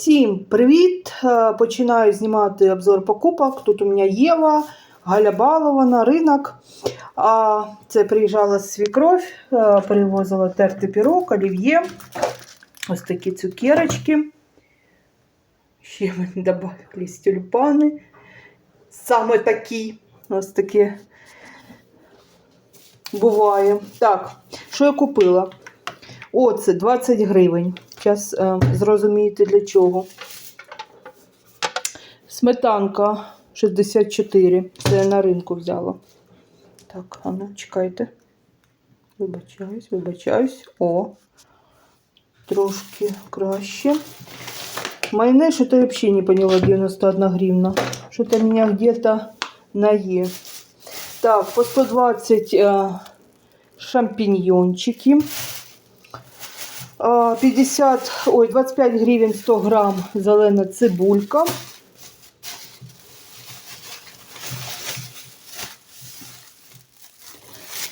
Всім привіт! Е, Починаю знімати обзор покупок. Тут у мене Єва, Галя Балована, ринок. А це приїжджала свікровь, е, привозила тертий пірог, олів'є. Ось такі цукерочки. Ще мені додали тюльпани. Саме такі. Ось такі буває. Так, що я купила? Оце 20 гривень. Зараз е, зрозумієте для чого. Сметанка 64. Це я на ринку взяла. Так, а ну, чекайте. Вибачаюсь, вибачаюсь. О, трошки краще. Майонез, что-то я вообще не поняла, 91 гривна. Что-то меня где-то на Е. Так, по 120 э, шампиньончики. А, 50, ой, 25 гривень 100 грам зелена цибулька.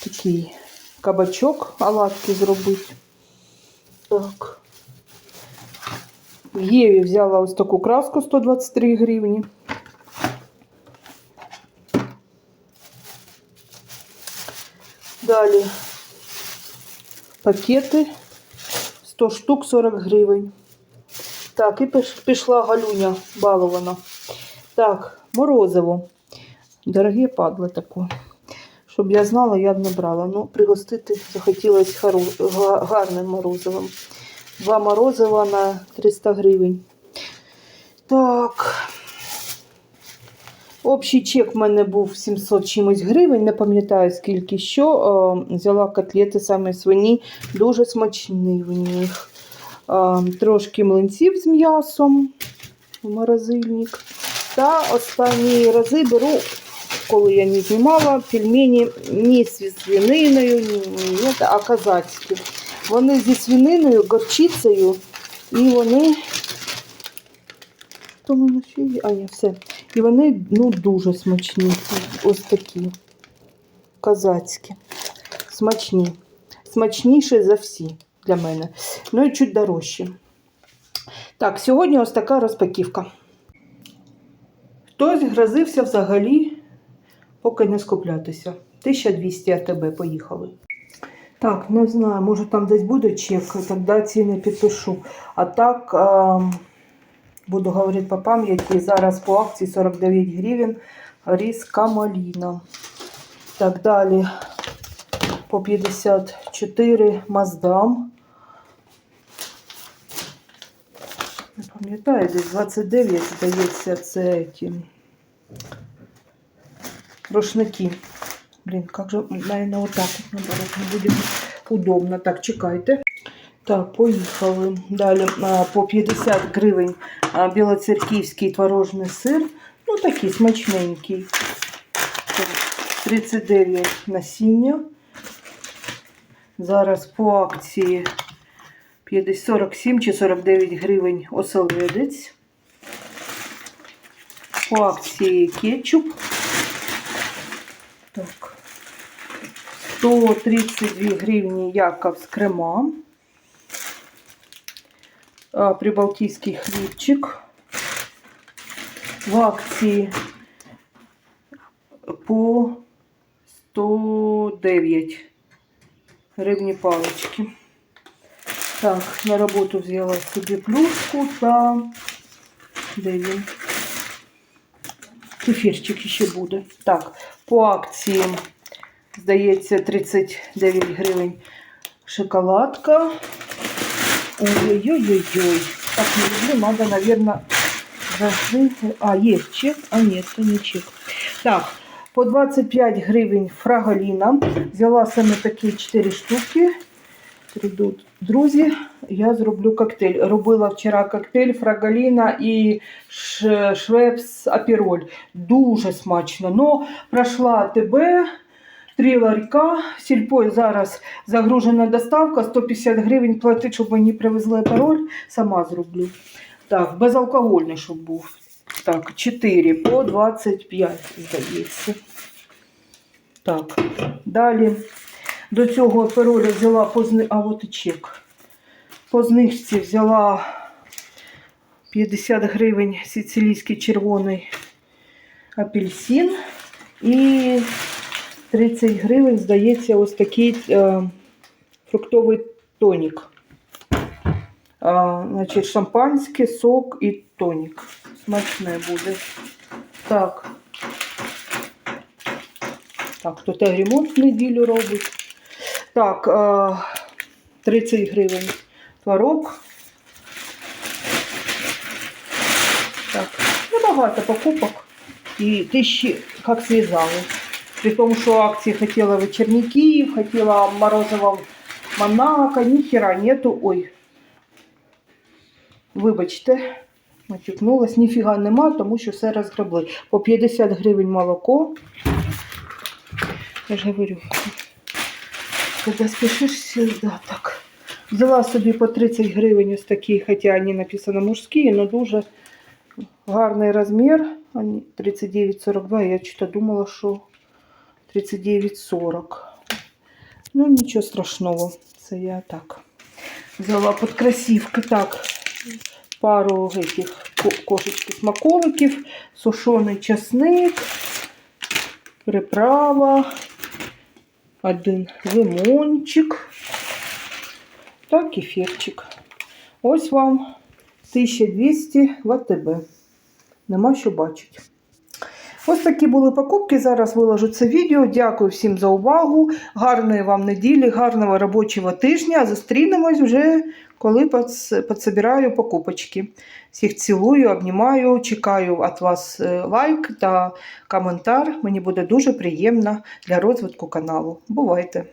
Такий кабачок оладки зробити. Так. В Єві взяла ось таку краску 123 гривні. Далі пакети 100 штук 40 гривень. Так, і пішла галюня балована. Так, морозиво. Дорогі падло таке. Щоб я знала, я б не брала. Ну, пригостити захотілося хару... гарним морозивом. Два морозива на 300 гривень. Так. Общий чек в мене був 700 чимось гривень, не пам'ятаю скільки що. Е, Взяла котлети саме свині, дуже смачні в них. Е, Трошки млинців з м'ясом в морозильник. Та останні рази беру, коли я не знімала, пельмені не зі свининою, ні, ні, ні, а казацькі. Вони зі свининою, горчицею, і вони. То в мене ще є? А, ні, все. І вони ну, дуже смачні. Ось такі. Казацькі. Смачні. Смачніші за всі для мене. Ну і чуть дорожчі. Так, сьогодні ось така розпаківка. Хтось грозився взагалі, поки не скуплятися. 1200 АТБ поїхали. Так, не знаю, може там десь буде чек, тоді ціни підпишу. А так, а, буду говорити по пам'яті, зараз по акції 49 гривень різка маліна. Так, далі по 54 Маздам. Не пам'ятаю, десь 29, здається, це ті рушники. Блин, как же, наверное, вот так вот наоборот не буде удобно. Так, чекайте. Так, поїхали. Далі по 50 гривень білоцерківський творожний сир. Ну, такий смачненький. 39 насіння. Зараз по акції 50, 47 чи 49 гривень оселедець. По акції кетчуп. Так. 132 гривні Яков з крема. Прибалтійський хлібчик. В акції по 109 гривні палички. Так, на роботу взяла собі плюшку та де він? Кефірчик ще буде. Так, по акції, здається, 39 гривень шоколадка. Ой-ой-ой-ой. Так, не люблю, надо, наверное, закрыть. А, есть чек. А, нет, это не чек. Так, по 25 гривень фрагаліна. Взяла саме такі 4 штуки. Прийдуть друзі, я зроблю коктейль. Робила вчора коктейль фрагаліна і швепс апіроль. Дуже смачно. Но пройшла ТБ, три ларька. Сільпо зараз загружена доставка, 150 гривень платить, щоб мені привезли апіроль. Сама зроблю. Так, безалкогольний, щоб був. Так, 4 по 25, здається. Так, далі. До цього пароля взяла по зни... А от і чек. По знижці взяла 50 гривень сицилійський червоний апельсин. І 30 гривень, здається, ось такий е, фруктовий тонік. А, значить, шампанське, сок і тонік. Смачне буде. Так. Так, тут ремонт в неділю робить. Так, а, 30 гривень творог. Так, небагато покупок. І тисячі, як зв'язали. При тому, що акції хотіла вечірників, хотіла морозива Монако, ніхера нету. Ой, вибачте, матюкнулась, ніфіга нема, тому що все розгребли. По 50 гривень молоко. Я ж говорю, коли спішиш сюди, так. Взяла собі по 30 гривень ось такі, хоча вони написано мужські, але дуже гарний розмір. 39,42. Я чого думала, що 39,40. Ну, нічого страшного. Це я так. Взяла під красивки. Так, пару ко- кошечки смаколиків, сушений часник, приправа, один лимончик та кефірчик. Ось вам 1200 в АТБ. Нема що бачить. Ось такі були покупки. Зараз виложу це відео. Дякую всім за увагу. Гарної вам неділі, гарного робочого тижня. Зустрінемось вже, коли підсобираю покупочки. Всіх цілую, обнімаю, чекаю від вас е, лайк та коментар. Мені буде дуже приємно для розвитку каналу. Бувайте!